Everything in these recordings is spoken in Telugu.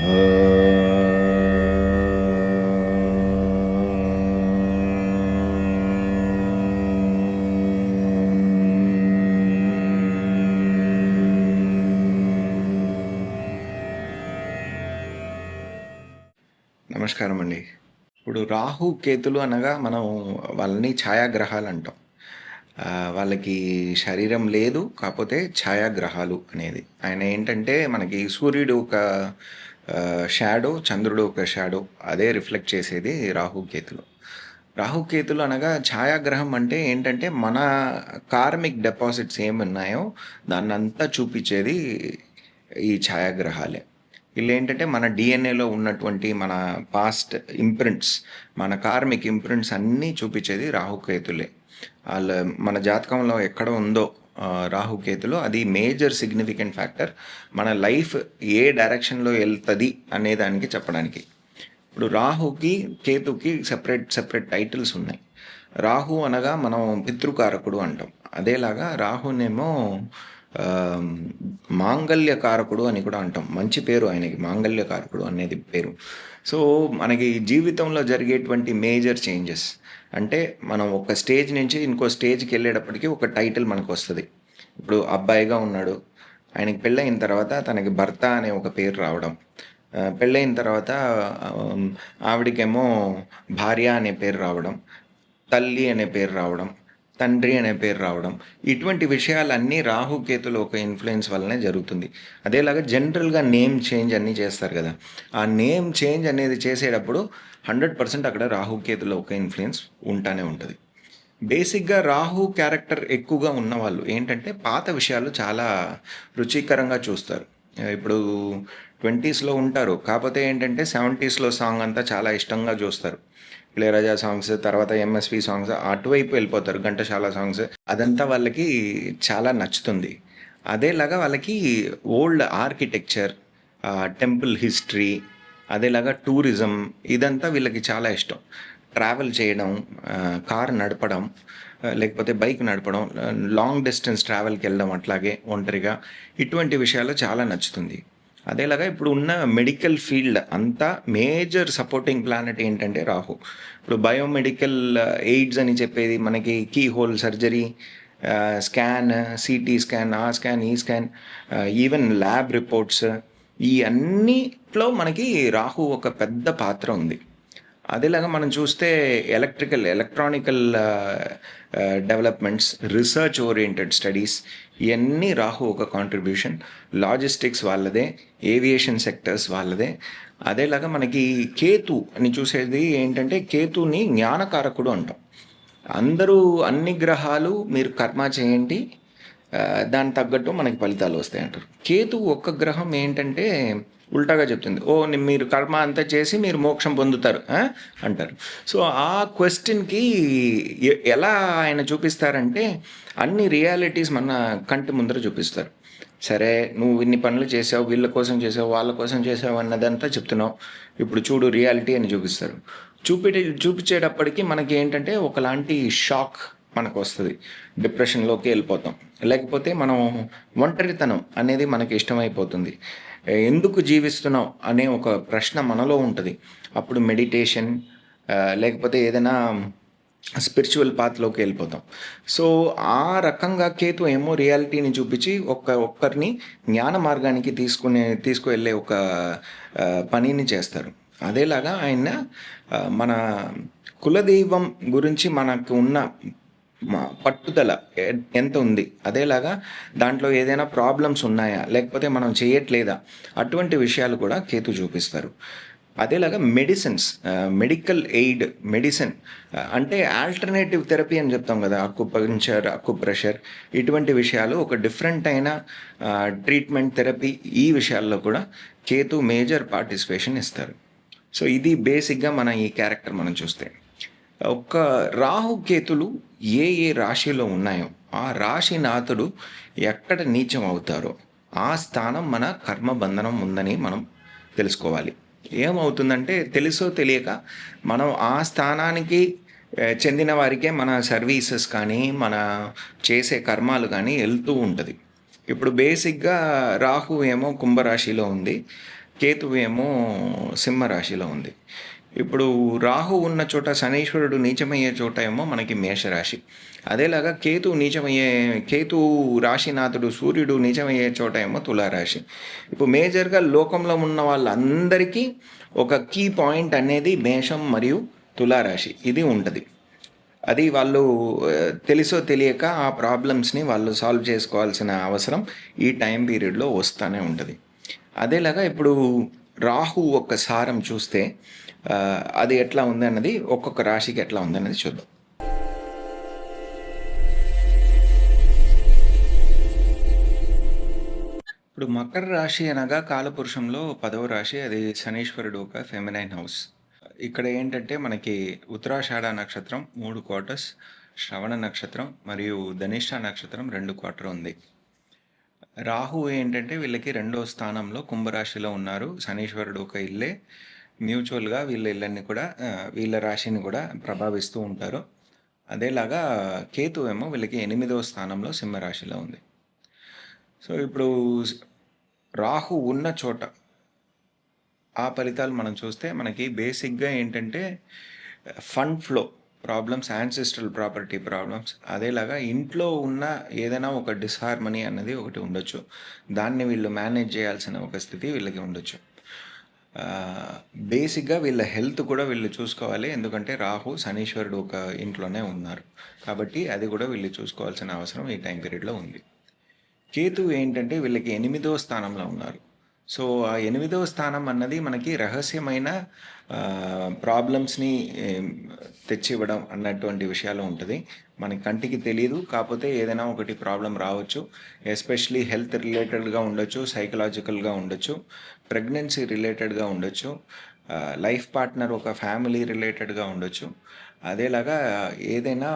నమస్కారం అండి ఇప్పుడు రాహు కేతులు అనగా మనం వాళ్ళని ఛాయాగ్రహాలు అంటాం. వాళ్ళకి శరీరం లేదు కాకపోతే ఛాయాగ్రహాలు అనేది. ఆయన ఏంటంటే మనకి సూర్యుడు ఒక షాడో చంద్రుడు ఒక షాడో అదే రిఫ్లెక్ట్ చేసేది రాహు కేతులు రాహుకేతులు అనగా ఛాయాగ్రహం అంటే ఏంటంటే మన కార్మిక్ డిపాజిట్స్ ఏమున్నాయో దాన్ని అంతా చూపించేది ఈ ఛాయాగ్రహాలే. వీళ్ళు ఏంటంటే మన డిఎన్ఏలో ఉన్నటువంటి మన పాస్ట్ ఇంప్రింట్స్ మన కార్మిక్ ఇంప్రింట్స్ అన్నీ చూపించేది రాహుకేతులే. వాళ్ళ మన జాతకంలో ఎక్కడ ఉందో రాహుకేతులు అది మేజర్ సిగ్నిఫికెంట్ ఫ్యాక్టర్. మన లైఫ్ ఏ డైరెక్షన్లో వెళ్తుంది అనే దానికి చెప్పడానికి. ఇప్పుడు రాహుకి కేతుకి సెపరేట్ సెపరేట్ టైటిల్స్ ఉన్నాయి. రాహు అనగా మనం పితృకారకుడు అంటాం. అదేలాగా రాహునేమో మాంగళ్యకారకుడు అని కూడా అంటాం. మంచి పేరు ఆయనకి మాంగళ్యకారకుడు అనేది పేరు. సో మనకి జీవితంలో జరిగేటువంటి మేజర్ చేంజెస్ అంటే మనం ఒక స్టేజ్ నుంచి ఇంకో స్టేజ్కి వెళ్ళేటప్పటికి ఒక టైటిల్ మనకు వస్తుంది. ఇప్పుడు అబ్బాయిగా ఉన్నాడు. ఆయనకి పెళ్ళయిన తర్వాత తనకి భర్త అనే ఒక పేరు రావడం. పెళ్ళయిన తర్వాత ఆవిడకేమో భార్య అనే పేరు రావడం. తల్లి అనే పేరు రావడం. తండ్రి అనే పేరు రావడం ఇటువంటి విషయాలన్నీ రాహుకేతులు ఒక ఇన్ఫ్లుయెన్స్ వల్లనే జరుగుతుంది. అదేలాగా జనరల్గా నేమ్ చేంజ్ అన్నీ చేస్తారు కదా. ఆ నేమ్ చేంజ్ అనేది చేసేటప్పుడు హండ్రెడ్ పర్సెంట్ అక్కడ రాహుకేతుల ఒక ఇన్ఫ్లుయెన్స్ ఉంటానే ఉంటుంది. బేసిక్గా రాహు క్యారెక్టర్ ఎక్కువగా ఉన్నవాళ్ళు ఏంటంటే పాత విషయాలు చాలా రుచికరంగా చూస్తారు. ఇప్పుడు ట్వంటీస్లో ఉంటారు. కాకపోతే ఏంటంటే సెవెంటీస్లో సాంగ్ అంతా చాలా ఇష్టంగా చూస్తారు. ఇళయరాజా సాంగ్స్ తర్వాత ఎంఎస్వి సాంగ్స్ అటువైపు వెళ్ళిపోతారు ఘంటశాల సాంగ్స్ అదంతా వాళ్ళకి చాలా నచ్చుతుంది. అదేలాగా వాళ్ళకి ఓల్డ్ ఆర్కిటెక్చర్ టెంపుల్ హిస్టరీ అదేలాగా టూరిజం ఇదంతా వీళ్ళకి చాలా ఇష్టం. ట్రావెల్ చేయడం కార్ నడపడం లేకపోతే బైక్ నడపడం లాంగ్ డిస్టెన్స్ ట్రావెల్కి వెళ్ళడం అట్లాగే ఒంటరిగా ఇటువంటి విషయాలు చాలా నచ్చుతుంది. అదేలాగా ఇప్పుడు ఉన్న మెడికల్ ఫీల్డ్ అంతా మేజర్ సపోర్టింగ్ ప్లానెట్ ఏంటంటే రాహు. ఇప్పుడు బయోమెడికల్ ఎయిడ్స్ uh, అని చెప్పేది మనకి keyhole surgery scan CT scan ఆ స్కాన్ ఈ స్కాన్ ఈవెన్ ల్యాబ్ రిపోర్ట్స్ ఈ అన్నిట్లో మనకి రాహు ఒక పెద్ద పాత్ర ఉంది. అదేలాగా మనం చూస్తే electrical electronical developments research oriented studies ఇవన్నీ రాహు ఒక కాంట్రిబ్యూషన్ లాజిస్టిక్స్ వాళ్ళదే ఏవియేషన్ సెక్టర్స్ వాళ్ళదే. అదేలాగా మనకి కేతు అని చూసేది ఏంటంటే కేతుని జ్ఞానకారకుడు అంటాం. అందరూ అన్ని గ్రహాలు మీరు కర్మ చేయండి దానికి తగ్గట్టు మనకి ఫలితాలు వస్తాయి అంటారు కేతు ఒక్క గ్రహం ఏంటంటే ఉల్టాగా చెప్తుంది. ఓ మీరు కర్మ అంతా చేసి మీరు మోక్షం పొందుతారు అంటారు. సో ఆ క్వశ్చన్కి ఎలా ఆయన చూపిస్తారంటే అన్ని రియాలిటీస్ మన కంటి ముందర చూపిస్తారు. సరే నువ్వు ఇన్ని పనులు చేసావు వీళ్ళ కోసం చేసావు వాళ్ళ కోసం చేసావు అన్నదంతా చెప్తున్నావు. ఇప్పుడు చూడు రియాలిటీ అని చూపిస్తారు. చూపి చూపించేటప్పటికి మనకి ఏంటంటే ఒకలాంటి షాక్ మనకు వస్తుంది. డిప్రెషన్లోకి వెళ్ళిపోతాం. లేకపోతే మనం ఒంటరితనం అనేది మనకి ఇష్టమైపోతుంది. ఎందుకు జీవిస్తున్నాం అనే ఒక ప్రశ్న మనలో ఉంటుంది. అప్పుడు మెడిటేషన్ లేకపోతే ఏదైనా స్పిరిచువల్ పాత్లోకి వెళ్ళిపోతాం. సో ఆ రకంగా కేతు ఏమో రియాలిటీని చూపించి ఒక్క ఒక్కరిని జ్ఞాన మార్గానికి తీసుకునే తీసుకువెళ్ళే ఒక పనిని చేస్తారు. అదేలాగా ఆయన మన కులదైవం గురించి మనకు ఉన్న పట్టుదల ఎంత ఉంది? అదేలాగా దాంట్లో ఏదైనా ప్రాబ్లమ్స్ ఉన్నాయా? లేకపోతే మనం చేయట్లేదా? అటువంటి విషయాలు కూడా కేతు చూపిస్తారు. అదేలాగా మెడిసిన్స్ మెడికల్ ఎయిడ్ మెడిసిన్ అంటే ఆల్టర్నేటివ్ థెరపీ అని చెప్తాం కదా అక్కుపంచర్ అక్కుప్రెషర్ ఇటువంటి విషయాలు ఒక డిఫరెంట్ అయిన ట్రీట్మెంట్ థెరపీ ఈ విషయాల్లో కూడా కేతు మేజర్ పార్టిసిపేషన్ ఇస్తారు. సో ఇది బేసిక్గా మన ఈ క్యారెక్టర్ మనం చూస్తే. ఒక్క రాహుకేతులు ఏ ఏ రాశిలో ఉన్నాయో ఆ రాశినాథుడు ఎక్కడ నీచం అవుతారో ఆ స్థానం మన కర్మబంధనం ఉందని మనం తెలుసుకోవాలి. ఏమవుతుందంటే తెలుసో తెలియక మనం ఆ స్థానానికి చెందిన వారికే మన సర్వీసెస్ కానీ మన చేసే కర్మాలు కానీ వెళ్తూ ఉంటుంది. ఇప్పుడు బేసిక్గా రాహు ఏమో కుంభరాశిలో ఉంది కేతువు ఏమో సింహ రాశిలో ఉంది. ఇప్పుడు రాహు ఉన్న చోట శనీశ్వరుడు నీచమయ్యే చోట ఏమో మనకి మేషరాశి. అదేలాగా కేతు నీచమయ్యే కేతు రాశినాథుడు సూర్యుడు నీచమయ్యే చోట ఏమో తులారాశి. ఇప్పుడు మేజర్గా లోకంలో ఉన్న వాళ్ళందరికీ ఒక కీ పాయింట్ అనేది మేషం మరియు తులారాశి. ఇది ఉంటుంది. అది వాళ్ళు తెలుసో తెలియక ఆ ప్రాబ్లమ్స్ని వాళ్ళు సాల్వ్ చేసుకోవాల్సిన అవసరం ఈ టైం పీరియడ్లో వస్తూనే ఉంటుంది. అదేలాగా ఇప్పుడు రాహు ఒక్క సారం చూస్తే అది ఎట్లా ఉంది అన్నది ఒక్కొక్క రాశికి ఎట్లా ఉంది అన్నది చూద్దాం. ఇప్పుడు మకర రాశి అనగా కాలపురుషంలో పదవ రాశి అది శనీశ్వరుడు ఒక ఫెమినైన్ హౌస్ ఇక్కడ ఏంటంటే మనకి ఉత్తరాషాఢ నక్షత్రం మూడు క్వార్టర్స్ శ్రవణ నక్షత్రం మరియు ధనిష్ట నక్షత్రం రెండు క్వార్టర్ ఉంది. రాహు ఏంటంటే వీళ్ళకి రెండో స్థానంలో కుంభరాశిలో ఉన్నారు శనీశ్వరుడు ఒక ఇల్లే. మ్యూచువల్గా వీళ్ళ ఇళ్ళని కూడా వీళ్ళ రాశిని కూడా ప్రభావిస్తూ ఉంటారు. అదేలాగా కేతు ఏమో వీళ్ళకి ఎనిమిదవ స్థానంలో సింహరాశిలో ఉంది. సో ఇప్పుడు రాహు ఉన్న చోట ఆ ఫలితాలు మనం చూస్తే మనకి బేసిక్గా ఏంటంటే fund flow problems ancestral property problems అదేలాగా ఇంట్లో ఉన్న ఏదైనా ఒక డిస్హార్మనీ అన్నది ఒకటి ఉండొచ్చు. దాన్ని వీళ్ళు మేనేజ్ చేయాల్సిన ఒక స్థితి వీళ్ళకి ఉండొచ్చు. బేసిక్గా వీళ్ళ హెల్త్ కూడా వీళ్ళు చూసుకోవాలి. ఎందుకంటే రాహు శనీశ్వరుడు ఒక ఇంట్లోనే ఉన్నారు. కాబట్టి అది కూడా వీళ్ళు చూసుకోవాల్సిన అవసరం ఈ టైం పీరియడ్లో ఉంది. కేతు ఏంటంటే వీళ్ళకి ఎనిమిదో స్థానంలో ఉన్నారు. సో ఆ ఎనిమిదవ స్థానం అన్నది మనకి రహస్యమైన ప్రాబ్లమ్స్ని తెచ్చివ్వడం అన్నటువంటి విషయాలు ఉంటుంది. మనకి కంటికి తెలియదు కాకపోతే ఏదైనా ఒకటి ప్రాబ్లం రావచ్చు. ఎస్పెషలీ హెల్త్ రిలేటెడ్గా ఉండొచ్చు సైకలాజికల్గా ఉండొచ్చు. ప్రెగ్నెన్సీ రిలేటెడ్గా ఉండొచ్చు. లైఫ్ పార్ట్నర్ ఒక ఫ్యామిలీ రిలేటెడ్గా ఉండొచ్చు. అదేలాగా ఏదైనా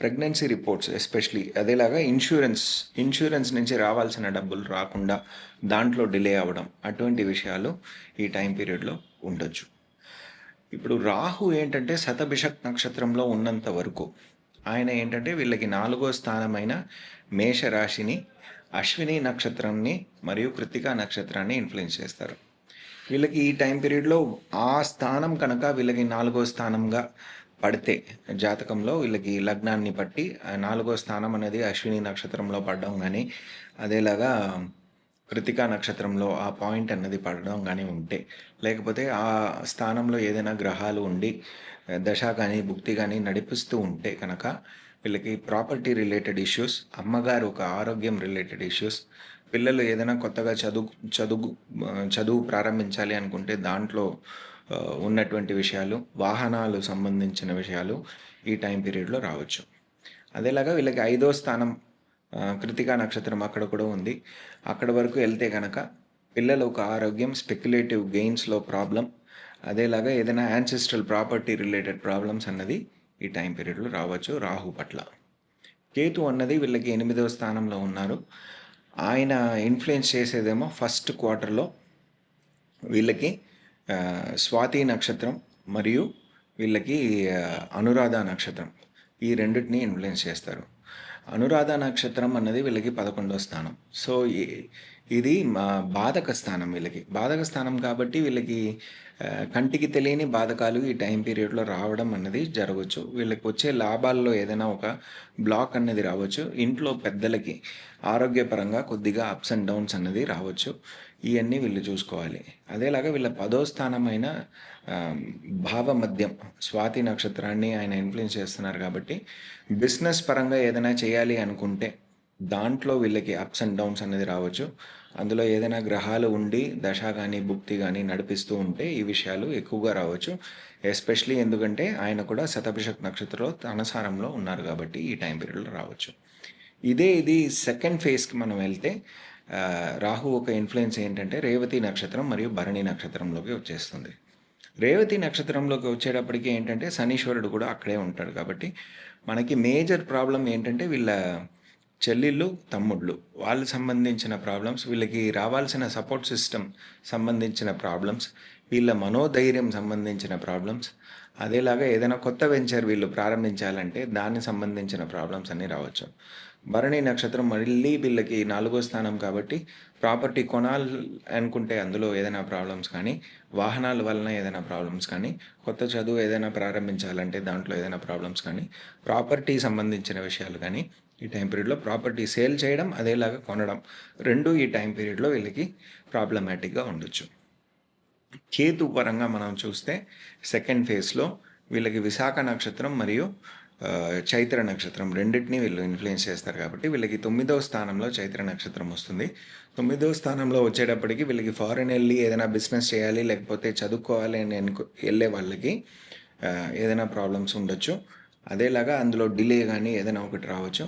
ప్రెగ్నెన్సీ రిపోర్ట్స్ ఎస్పెషలీ అదేలాగా ఇన్సూరెన్స్ ఇన్సూరెన్స్ నుంచి రావాల్సిన డబ్బులు రాకుండా దాంట్లో డిలే అవ్వడం అటువంటి విషయాలు ఈ టైం పీరియడ్లో ఉండొచ్చు. ఇప్పుడు రాహు ఏంటంటే శతభిషక్ నక్షత్రంలో ఉన్నంత వరకు ఆయన ఏంటంటే వీళ్ళకి నాలుగో స్థానమైన మేషరాశిని అశ్విని నక్షత్రాన్ని మరియు కృతికా నక్షత్రాన్ని ఇన్ఫ్లుయెన్స్ చేస్తారు. వీళ్ళకి ఈ టైం పీరియడ్లో ఆ స్థానం కనుక వీళ్ళకి నాలుగో స్థానంగా పడితే జాతకంలో వీళ్ళకి లగ్నాన్ని బట్టి నాలుగో స్థానం అనేది అశ్విని నక్షత్రంలో పడడం కానీ అదేలాగా కృతికా నక్షత్రంలో ఆ పాయింట్ అన్నది పడడం కానీ ఉంటే లేకపోతే ఆ స్థానంలో ఏదైనా గ్రహాలు ఉండి దశ కానీ భుక్తి కానీ నడిపిస్తూ ఉంటే కనుక వీళ్ళకి ప్రాపర్టీ రిలేటెడ్ ఇష్యూస్ అమ్మగారు ఒక ఆరోగ్యం రిలేటెడ్ ఇష్యూస్ పిల్లలు ఏదైనా కొత్తగా చదువు చదువు చదువు ప్రారంభించాలి అనుకుంటే దాంట్లో ఉన్నటువంటి విషయాలు వాహనాలు సంబంధించిన విషయాలు ఈ టైం పీరియడ్లో రావచ్చు. అదేలాగా వీళ్ళకి ఐదో స్థానం కృతికా నక్షత్రం అక్కడ కూడా ఉంది. అక్కడ వరకు వెళ్తే కనుక పిల్లల ఒక ఆరోగ్యం స్పెక్యులేటివ్ గెయిన్స్లో ప్రాబ్లం అదేలాగా ఏదైనా యాన్సెస్ట్రల్ ప్రాపర్టీ రిలేటెడ్ ప్రాబ్లమ్స్ అన్నది ఈ టైం పీరియడ్లో రావచ్చు. రాహు పట్ల. కేతు అన్నది వీళ్ళకి ఎనిమిదవ స్థానంలో ఉన్నారు. ఆయన ఇన్ఫ్లుయెన్స్ చేసేదేమో ఫస్ట్ క్వార్టర్లో వీళ్ళకి స్వాతి నక్షత్రం మరియు వీళ్ళకి అనురాధ నక్షత్రం ఈ రెండింటిని ఇన్ఫ్లుయెన్స్ చేస్తారు. అనురాధ నక్షత్రం అన్నది వీళ్ళకి పదకొండో స్థానం. సో ఈ- ఇది మా బాధక స్థానం వీళ్ళకి. బాధక స్థానం కాబట్టి వీళ్ళకి కంటికి తెలియని బాధకాలు ఈ టైం పీరియడ్లో రావడం అన్నది జరగవచ్చు వీళ్ళకి వచ్చే లాభాల్లో ఏదైనా ఒక బ్లాక్ అన్నది రావచ్చు. ఇంట్లో పెద్దలకి ఆరోగ్యపరంగా కొద్దిగా అప్స్ అండ్ డౌన్స్ అన్నది రావచ్చు. ఇవన్నీ వీళ్ళు చూసుకోవాలి. అదేలాగా వీళ్ళ పదో స్థానమైన భావమద్యం స్వాతి నక్షత్రాన్ని ఆయన ఇన్ఫ్లుయెన్స్ చేస్తున్నారు కాబట్టి బిజినెస్ పరంగా ఏదైనా చేయాలి అనుకుంటే దాంట్లో వీళ్ళకి అప్స్ అండ్ డౌన్స్ అనేది రావచ్చు. అందులో ఏదైనా గ్రహాలు ఉండి దశ కానీ భుక్తి కానీ నడిపిస్తూ ఉంటే ఈ విషయాలు ఎక్కువగా రావచ్చు. ఎస్పెషలీ ఎందుకంటే ఆయన కూడా శతభిషక్ నక్షత్రంలో తనసారంలో ఉన్నారు కాబట్టి ఈ టైం పీరియడ్లో రావచ్చు. ఇదే ఇది సెకండ్ ఫేజ్కి మనం వెళ్తే రాహు ఒక ఇన్ఫ్లుయెన్స్ ఏంటంటే రేవతి నక్షత్రం మరియు భరణి నక్షత్రంలోకి వచ్చేస్తుంది. రేవతి నక్షత్రంలోకి వచ్చేటప్పటికి ఏంటంటే శనీశ్వరుడు కూడా అక్కడే ఉంటాడు కాబట్టి మనకి మేజర్ ప్రాబ్లం ఏంటంటే వీళ్ళ చెల్లిళ్ళు తమ్ముళ్ళు వాళ్ళు సంబంధించిన ప్రాబ్లమ్స్ వీళ్ళకి రావాల్సిన సపోర్ట్ సిస్టమ్ సంబంధించిన ప్రాబ్లమ్స్ వీళ్ళ మనోధైర్యం సంబంధించిన ప్రాబ్లమ్స్ అదేలాగా ఏదైనా కొత్త వెంచర్ వీళ్ళు ప్రారంభించాలంటే దానికి సంబంధించిన ప్రాబ్లమ్స్ అన్నీ రావచ్చు. భరణి నక్షత్రం మళ్ళీ వీళ్ళకి నాలుగో స్థానం కాబట్టి ప్రాపర్టీ కొనాలి అనుకుంటే అందులో ఏదైనా ప్రాబ్లమ్స్ కానీ వాహనాల వలన ఏదైనా ప్రాబ్లమ్స్ కానీ కొత్త చదువు ఏదైనా ప్రారంభించాలంటే దాంట్లో ఏదైనా ప్రాబ్లమ్స్ కానీ ప్రాపర్టీ సంబంధించిన విషయాలు కానీ ఈ టైం పీరియడ్లో ప్రాపర్టీ సేల్ చేయడం అదేలాగా కొనడం రెండు ఈ టైం పీరియడ్లో వీళ్ళకి ప్రాబ్లమాటిక్గా ఉండొచ్చు. కేతు పరంగా మనం చూస్తే సెకండ్ ఫేజ్లో వీళ్ళకి విశాఖ నక్షత్రం మరియు చైత్ర నక్షత్రం రెండింటిని వీళ్ళు ఇన్ఫ్లుయెన్స్ చేస్తారు కాబట్టి వీళ్ళకి తొమ్మిదవ స్థానంలో చైత్ర నక్షత్రం వస్తుంది. తొమ్మిదవ స్థానంలో వచ్చేటప్పటికి వీళ్ళకి ఫారెన్ వెళ్ళి ఏదైనా బిజినెస్ చేయాలి లేకపోతే చదువుకోవాలి అని అనుకో వెళ్ళే వాళ్ళకి ఏదైనా ప్రాబ్లమ్స్ ఉండొచ్చు. అదేలాగా అందులో డిలే కానీ ఏదైనా ఒకటి రావచ్చు.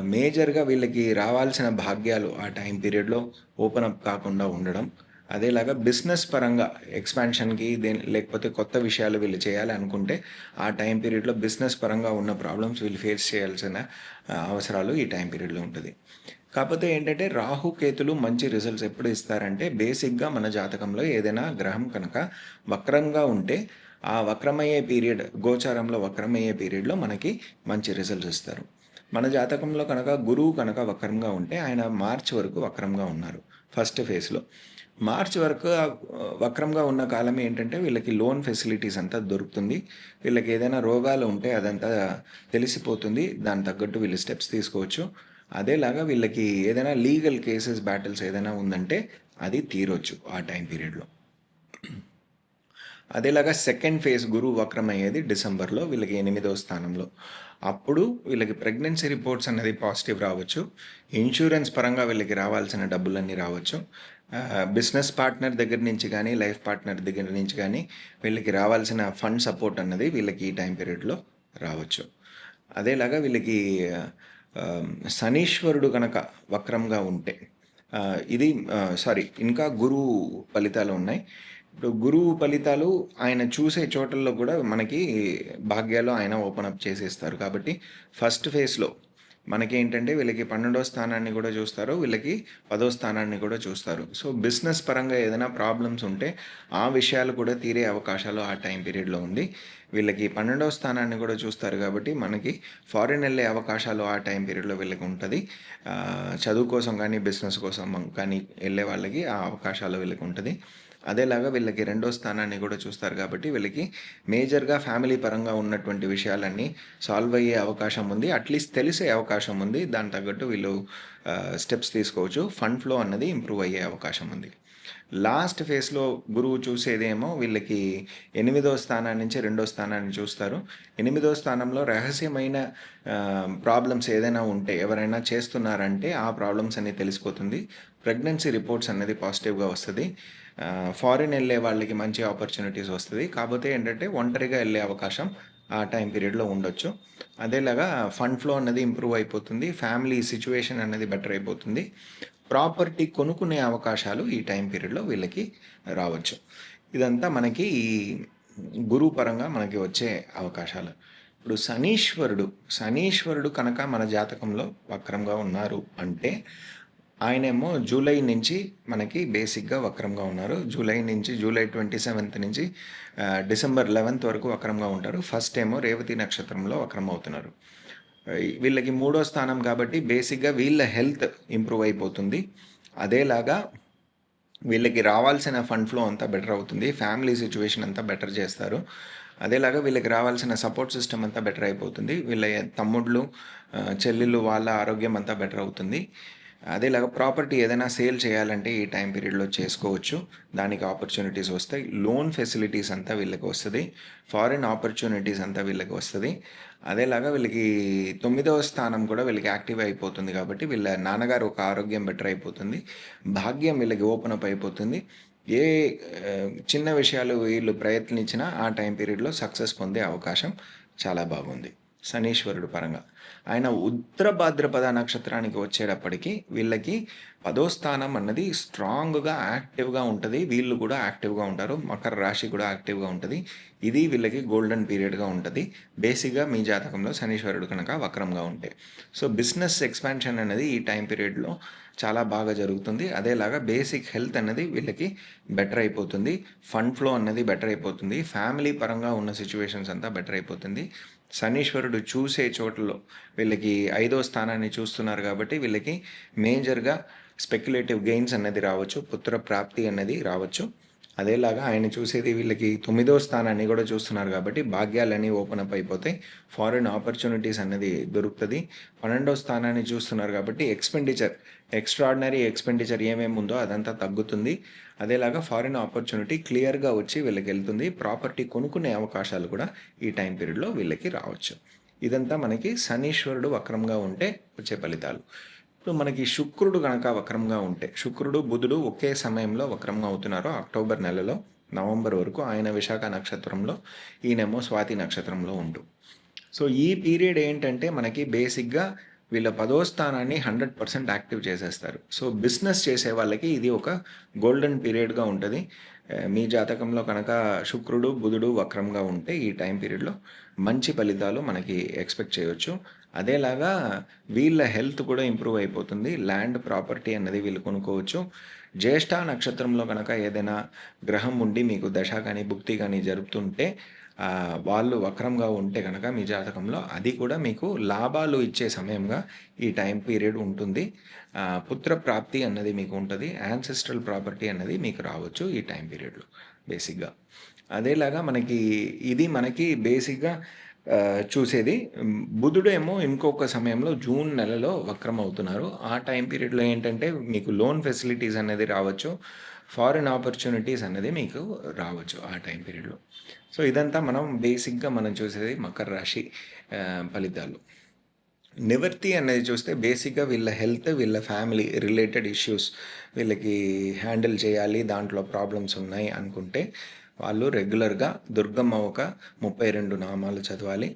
మేజర్గా వీళ్ళకి రావాల్సిన భాగ్యాలు ఆ టైం పీరియడ్లో ఓపెన్ అప్ కాకుండా ఉండడం. అదేలాగా బిజినెస్ పరంగా ఎక్స్పాన్షన్కి దేని లేకపోతే కొత్త విషయాలు వీళ్ళు చేయాలి అనుకుంటే ఆ టైం పీరియడ్లో బిజినెస్ పరంగా ఉన్న ప్రాబ్లమ్స్ వీళ్ళు ఫేస్ చేయాల్సిన అవసరాలు ఈ టైం పీరియడ్లో ఉంటుంది. కాకపోతే ఏంటంటే రాహు కేతులు మంచి రిజల్ట్స్ ఎప్పుడు ఇస్తారంటే బేసిక్గా మన జాతకంలో ఏదైనా గ్రహం కనుక వక్రంగా ఉంటే ఆ వక్రమయ్యే పీరియడ్ గోచారంలో వక్రమయ్యే పీరియడ్లో మనకి మంచి రిజల్ట్స్ ఇస్తారు మన జాతకంలో కనుక గురువు కనుక వక్రంగా ఉంటే ఆయన మార్చ్ వరకు వక్రంగా ఉన్నారు ఫస్ట్ ఫేజ్లో. మార్చ్ వరకు వక్రంగా ఉన్న కాలం ఏంటంటే వీళ్ళకి లోన్ ఫెసిలిటీస్ అంతా దొరుకుతుంది. వీళ్ళకి ఏదైనా రోగాలు ఉంటే అదంతా తెలిసిపోతుంది. దాని తగ్గట్టు వీళ్ళు స్టెప్స్ తీసుకోవచ్చు. అదేలాగా వీళ్ళకి ఏదైనా లీగల్ కేసెస్ బ్యాటిల్స్ ఏదైనా ఉందంటే అది తీరొచ్చు ఆ టైం పీరియడ్లో. అదేలాగా సెకండ్ ఫేజ్ గురువు వక్రం అయ్యేది డిసెంబర్లో వీళ్ళకి ఎనిమిదవ స్థానంలో. అప్పుడు వీళ్ళకి ప్రెగ్నెన్సీ రిపోర్ట్స్ అనేది పాజిటివ్ రావచ్చు. ఇన్సూరెన్స్ పరంగా వీళ్ళకి రావాల్సిన డబ్బులన్నీ రావచ్చు. బిజినెస్ పార్ట్నర్ దగ్గర నుంచి కానీ లైఫ్ పార్ట్నర్ దగ్గర నుంచి కానీ వీళ్ళకి రావాల్సిన ఫండ్ సపోర్ట్ అన్నది వీళ్ళకి ఈ టైం పీరియడ్లో రావచ్చు. అదేలాగా వీళ్ళకి శనీశ్వరుడు కనుక వక్రంగా ఉంటే ఇది సారీ ఇంకా గురువు ఫలితాలు ఉన్నాయి. ఇప్పుడు గురువు ఫలితాలు ఆయన చూసే చోటల్లో కూడా మనకి భాగ్యాలు ఆయన ఓపెన్ అప్ చేసేస్తారు. కాబట్టి ఫస్ట్ ఫేజ్లో మనకి ఏంటంటే వీళ్ళకి పన్నెండో స్థానాన్ని కూడా చూస్తారు వీళ్ళకి పదో స్థానాన్ని కూడా చూస్తారు. సో బిజినెస్ పరంగా ఏదైనా ప్రాబ్లమ్స్ ఉంటే ఆ విషయాలు కూడా తీరే అవకాశాలు ఆ టైం పీరియడ్లో ఉంది. వీళ్ళకి పన్నెండవ స్థానాన్ని కూడా చూస్తారు కాబట్టి మనకి ఫారిన్ వెళ్ళే అవకాశాలు ఆ టైం పీరియడ్లో వీళ్ళకి ఉంటుంది. చదువు కోసం కానీ బిజినెస్ కోసం కానీ వెళ్ళే వాళ్ళకి ఆ అవకాశాలు వీళ్ళకి ఉంటుంది. అదేలాగా వీళ్ళకి రెండో స్థానాన్ని కూడా చూస్తారు కాబట్టి వీళ్ళకి మేజర్గా ఫ్యామిలీ పరంగా ఉన్నటువంటి విషయాలన్నీ సాల్వ్ అయ్యే అవకాశం ఉంది. అట్లీస్ట్ తెలిసే అవకాశం ఉంది. దాని తగ్గట్టు వీళ్ళు స్టెప్స్ తీసుకోవచ్చు. ఫండ్ ఫ్లో అన్నది ఇంప్రూవ్ అయ్యే అవకాశం ఉంది. లాస్ట్ ఫేస్లో గురువు చూసేదేమో వీళ్ళకి ఎనిమిదో స్థానాన్ని నుంచి రెండో స్థానాన్ని చూస్తారు. ఎనిమిదో స్థానంలో రహస్యమైన ప్రాబ్లమ్స్ ఏదైనా ఉంటే ఎవరైనా చేస్తున్నారంటే ఆ ప్రాబ్లమ్స్ అన్నీ తెలిసిపోతుంది. ప్రెగ్నెన్సీ రిపోర్ట్స్ అనేది పాజిటివ్గా వస్తుంది. ఫారిన్ వెళ్ళే వాళ్ళకి మంచి ఆపర్చునిటీస్ వస్తుంది. కాకపోతే ఏంటంటే ఒంటరిగా వెళ్ళే అవకాశం ఆ టైం పీరియడ్లో ఉండొచ్చు. అదేలాగా ఫండ్ ఫ్లో అన్నది ఇంప్రూవ్ అయిపోతుంది. ఫ్యామిలీ సిచ్యువేషన్ అనేది బెటర్ అయిపోతుంది. ప్రాపర్టీ కొనుక్కునే అవకాశాలు ఈ టైం పీరియడ్లో వీళ్ళకి రావచ్చు. ఇదంతా మనకి ఈ గురువు పరంగా మనకి వచ్చే అవకాశాలు. ఇప్పుడు శనీశ్వరుడు శనీశ్వరుడు కనుక మన జాతకంలో వక్రంగా ఉన్నారు అంటే ఆయనేమో జూలై నుంచి మనకి బేసిక్గా వక్రంగా ఉన్నారు. జూలై నుంచి జూలై ట్వంటీ సెవెంత్ నుంచి డిసెంబర్ లెవెన్త్ వరకు వక్రంగా ఉంటారు. ఫస్ట్ ఏమో రేవతి నక్షత్రంలో వక్రం అవుతున్నారు. వీళ్ళకి మూడో స్థానం కాబట్టి బేసిక్గా వీళ్ళ హెల్త్ ఇంప్రూవ్ అయిపోతుంది. అదేలాగా వీళ్ళకి రావాల్సిన ఫండ్ ఫ్లో అంతా బెటర్ అవుతుంది. ఫ్యామిలీ సిచ్యువేషన్ అంతా బెటర్ చేస్తారు. అదేలాగా వీళ్ళకి రావాల్సిన సపోర్ట్ సిస్టమ్ అంతా బెటర్ అయిపోతుంది. వీళ్ళ తమ్ముళ్ళు చెల్లెళ్ళు వాళ్ళ ఆరోగ్యం అంతా బెటర్ అవుతుంది. అదేలాగా ప్రాపర్టీ ఏదైనా సేల్ చేయాలంటే ఈ టైం పీరియడ్లో చేసుకోవచ్చు. దానికి ఆపర్చునిటీస్ వస్తాయి. లోన్ ఫెసిలిటీస్ అంతా వీళ్ళకి వస్తుంది. ఫారిన్ ఆపర్చునిటీస్ అంతా వీళ్ళకి వస్తుంది. అదేలాగా వీళ్ళకి తొమ్మిదవ స్థానం కూడా వీళ్ళకి యాక్టివ్ అయిపోతుంది కాబట్టి వీళ్ళ నాన్నగారు ఒక ఆరోగ్యం బెటర్ అయిపోతుంది. భాగ్యం వీళ్ళకి ఓపెన్ అప్ అయిపోతుంది. ఏ చిన్న విషయాలు వీళ్ళు ప్రయత్నించినా ఆ టైం పీరియడ్లో సక్సెస్ పొందే అవకాశం చాలా బాగుంది. శనీశ్వరుడు పరంగా. ఆయన ఉత్తర భాద్రపద నక్షత్రానికి వచ్చేటప్పటికి వీళ్ళకి పదో స్థానం అన్నది స్ట్రాంగ్గా యాక్టివ్గా ఉంటుంది. వీళ్ళు కూడా యాక్టివ్గా ఉంటారు. మకర రాశి కూడా యాక్టివ్గా ఉంటుంది. ఇది వీళ్ళకి గోల్డెన్ పీరియడ్గా ఉంటుంది. బేసిక్గా మీ జాతకంలో శనీశ్వరుడు కనుక వక్రంగా ఉంటే. సో బిజినెస్ ఎక్స్పాన్షన్ అనేది ఈ టైం పీరియడ్లో చాలా బాగా జరుగుతుంది. అదేలాగా బేసిక్ హెల్త్ అనేది వీళ్ళకి బెటర్ అయిపోతుంది. ఫండ్ ఫ్లో అన్నది బెటర్ అయిపోతుంది. ఫ్యామిలీ పరంగా ఉన్న సిచ్యువేషన్స్ అంతా బెటర్ అయిపోతుంది. శనీశ్వరుడు చూసే చోట్లలో వీళ్ళకి ఐదో స్థానాన్ని చూస్తున్నారు కాబట్టి వీళ్ళకి మేజర్గా స్పెక్యులేటివ్ గెయిన్స్ అనేది రావచ్చు. పుత్ర ప్రాప్తి అనేది రావచ్చు. అదేలాగా ఆయన చూసేది వీళ్ళకి తొమ్మిదో స్థానాన్ని కూడా చూస్తున్నారు కాబట్టి భాగ్యాలన్నీ ఓపెన్ అప్ అయిపోతాయి ఫారిన్ ఆపర్చునిటీస్ అనేది దొరుకుతుంది. పన్నెండో స్థానాన్ని చూస్తున్నారు కాబట్టి ఎక్స్పెండిచర్ ఎక్స్ట్రాడినరీ ఎక్స్పెండిచర్ ఏమేమి ఉందో అదంతా తగ్గుతుంది. అదేలాగా ఫారిన్ ఆపర్చునిటీ క్లియర్గా వచ్చి వీళ్ళకి వెళ్తుంది. ప్రాపర్టీ కొనుక్కునే అవకాశాలు కూడా ఈ టైం పీరియడ్లో వీళ్ళకి రావచ్చు. ఇదంతా మనకి శనీశ్వరుడు వక్రంగా ఉంటే వచ్చే ఫలితాలు. ఇప్పుడు మనకి శుక్రుడు కనుక వక్రంగా ఉంటే శుక్రుడు బుధుడు ఒకే సమయంలో వక్రంగా అవుతున్నారు. అక్టోబర్ నెలలో నవంబర్ వరకు ఆయన విశాఖ నక్షత్రంలో ఈయనేమో స్వాతి నక్షత్రంలో ఉంటూ సో ఈ పీరియడ్ ఏంటంటే మనకి బేసిక్గా వీళ్ళ పదో స్థానాన్ని హండ్రెడ్ పర్సెంట్ యాక్టివ్ చేసేస్తారు. సో బిజినెస్ చేసే వాళ్ళకి ఇది ఒక గోల్డెన్ పీరియడ్గా ఉంటుంది. మీ జాతకంలో కనుక శుక్రుడు బుధుడు వక్రంగా ఉంటే ఈ టైం పీరియడ్లో మంచి ఫలితాలు మనకి ఎక్స్పెక్ట్ చేయవచ్చు అదేలాగా వీళ్ళ హెల్త్ కూడా ఇంప్రూవ్ అయిపోతుంది. ల్యాండ్ ప్రాపర్టీ అన్నది వీళ్ళు కొనుక్కోవచ్చు. జ్యేష్ఠ నక్షత్రంలో కనుక ఏదైనా గ్రహం ఉండి మీకు దశ కానీ భుక్తి కానీ జరుపుతుంటే వాళ్ళు వక్రంగా ఉంటే కనుక మీ జాతకంలో అది కూడా మీకు లాభాలు ఇచ్చే సమయంగా ఈ టైం పీరియడ్ ఉంటుంది. పుత్ర ప్రాప్తి అన్నది మీకు ఉంటుంది. యాన్సెస్ట్రల్ ప్రాపర్టీ అన్నది మీకు రావచ్చు ఈ టైం పీరియడ్లో బేసిక్గా. అదేలాగా మనకి ఇది మనకి బేసిక్గా చూసేది. బుధుడేమో ఇంకొక సమయంలో జూన్ నెలలో వక్రం అవుతున్నారు ఆ టైం పీరియడ్లో ఏంటంటే మీకు లోన్ ఫెసిలిటీస్ అనేది రావచ్చు. ఫారిన్ ఆపర్చునిటీస్ అనేది మీకు రావచ్చు ఆ టైం పీరియడ్లో. సో ఇదంతా మనం బేసిక్గా మనం చూసేది మకర రాశి ఫలితాలు. నివర్తి అనేది చూస్తే బేసిక్గా వీళ్ళ హెల్త్ వీళ్ళ ఫ్యామిలీ రిలేటెడ్ ఇష్యూస్ వీళ్ళకి హ్యాండిల్ చేయాలి దాంట్లో ప్రాబ్లమ్స్ ఉన్నాయి అనుకుంటే వాళ్ళు రెగ్యులర్గా దుర్గమ్మ ఒక ముప్పై రెండు నామాలు చదవాలి.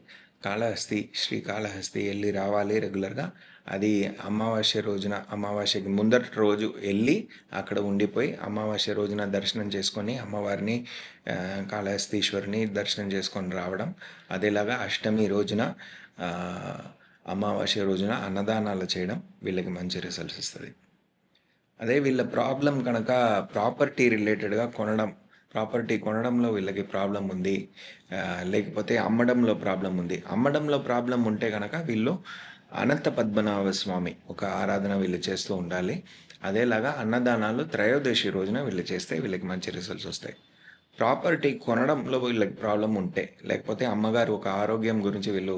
కాళహస్తి శ్రీ కాళహస్తి వెళ్ళి రావాలి రెగ్యులర్గా అది అమావాస్య రోజున అమావాస్యకి ముందటి రోజు వెళ్ళి అక్కడ ఉండిపోయి అమావాస్య రోజున దర్శనం చేసుకొని అమ్మవారిని కాళహస్తీశ్వరిని దర్శనం చేసుకొని రావడం. అదేలాగా అష్టమి రోజున అమావాస్య రోజున అన్నదానాలు చేయడం వీళ్ళకి మంచి రిజల్ట్స్ ఇస్తుంది. అదే వీళ్ళ ప్రాబ్లం కనుక ప్రాపర్టీ రిలేటెడ్గా కొనడం ప్రాపర్టీ కొనడంలో వీళ్ళకి ప్రాబ్లం ఉంది. లేకపోతే అమ్మడంలో ప్రాబ్లం ఉంది. అమ్మడంలో ప్రాబ్లం ఉంటే కనుక వీళ్ళు అనంత పద్మనాభ స్వామి ఒక ఆరాధన వీళ్ళు చేస్తూ ఉండాలి. అదేలాగా అన్నదానాలు త్రయోదశి రోజున వీళ్ళు చేస్తే వీళ్ళకి మంచి రిజల్ట్స్ వస్తాయి. ప్రాపర్టీ కొనడంలో వీళ్ళకి ప్రాబ్లం ఉంటే లేకపోతే అమ్మగారు ఒక ఆరోగ్యం గురించి వీళ్ళు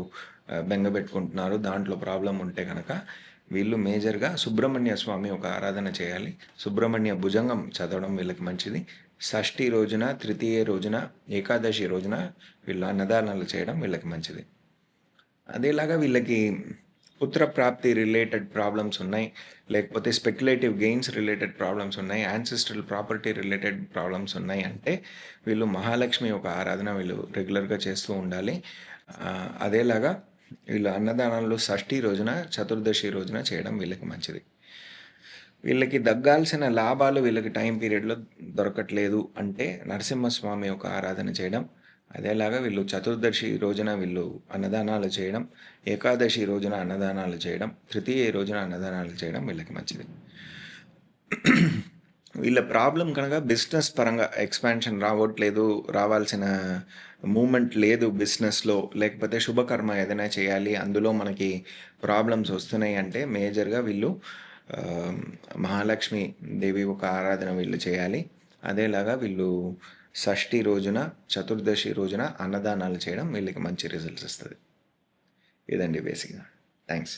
బెంగబెట్టుకుంటున్నారు బెంగపెట్టుకుంటున్నారు దాంట్లో ప్రాబ్లం ఉంటే కనుక వీళ్ళు మేజర్గా సుబ్రహ్మణ్య స్వామి ఒక ఆరాధన చేయాలి. సుబ్రహ్మణ్య భుజంగం చదవడం వీళ్ళకి మంచిది. షష్ఠి రోజున తృతీయ రోజున ఏకాదశి రోజున వీళ్ళు అన్నదానాలు చేయడం వీళ్ళకి మంచిది. అదేలాగా వీళ్ళకి పుత్ర ప్రాప్తి రిలేటెడ్ ప్రాబ్లమ్స్ ఉన్నాయి. లేకపోతే స్పెక్యులేటివ్ గెయిన్స్ రిలేటెడ్ ప్రాబ్లమ్స్ ఉన్నాయి. యాన్సిస్ట్రల్ ప్రాపర్టీ రిలేటెడ్ ప్రాబ్లమ్స్ ఉన్నాయి అంటే వీళ్ళు మహాలక్ష్మి ఒక ఆరాధన వీళ్ళు రెగ్యులర్గా చేస్తూ ఉండాలి. అదేలాగా వీళ్ళు అన్నదానాలు షష్ఠి రోజున చతుర్దశి రోజున చేయడం వీళ్ళకి మంచిది. వీళ్ళకి దగ్గాల్సిన లాభాలు వీళ్ళకి టైం పీరియడ్లో దొరకట్లేదు అంటే నరసింహస్వామి ఒక ఆరాధన చేయడం అదేలాగా వీళ్ళు చతుర్దశి రోజున వీళ్ళు అన్నదానాలు చేయడం ఏకాదశి రోజున అన్నదానాలు చేయడం తృతీయ రోజున అన్నదానాలు చేయడం వీళ్ళకి మంచిది. వీళ్ళ ప్రాబ్లం కనుక బిజినెస్ పరంగా ఎక్స్పాన్షన్ రావట్లేదు రావాల్సిన మూమెంట్ లేదు బిజినెస్లో లేకపోతే శుభకర్మ ఏదైనా చేయాలి అందులో మనకి ప్రాబ్లమ్స్ వస్తున్నాయి అంటే మేజర్గా వీళ్ళు మహాలక్ష్మి దేవి ఒక ఆరాధన వీళ్ళు చేయాలి. అదేలాగా వీళ్ళు షష్ఠి రోజున చతుర్దశి రోజున అన్నదానాలు చేయడం వీళ్ళకి మంచి రిజల్ట్స్ వస్తుంది. ఇదండి బేసిక్గా. థ్యాంక్స్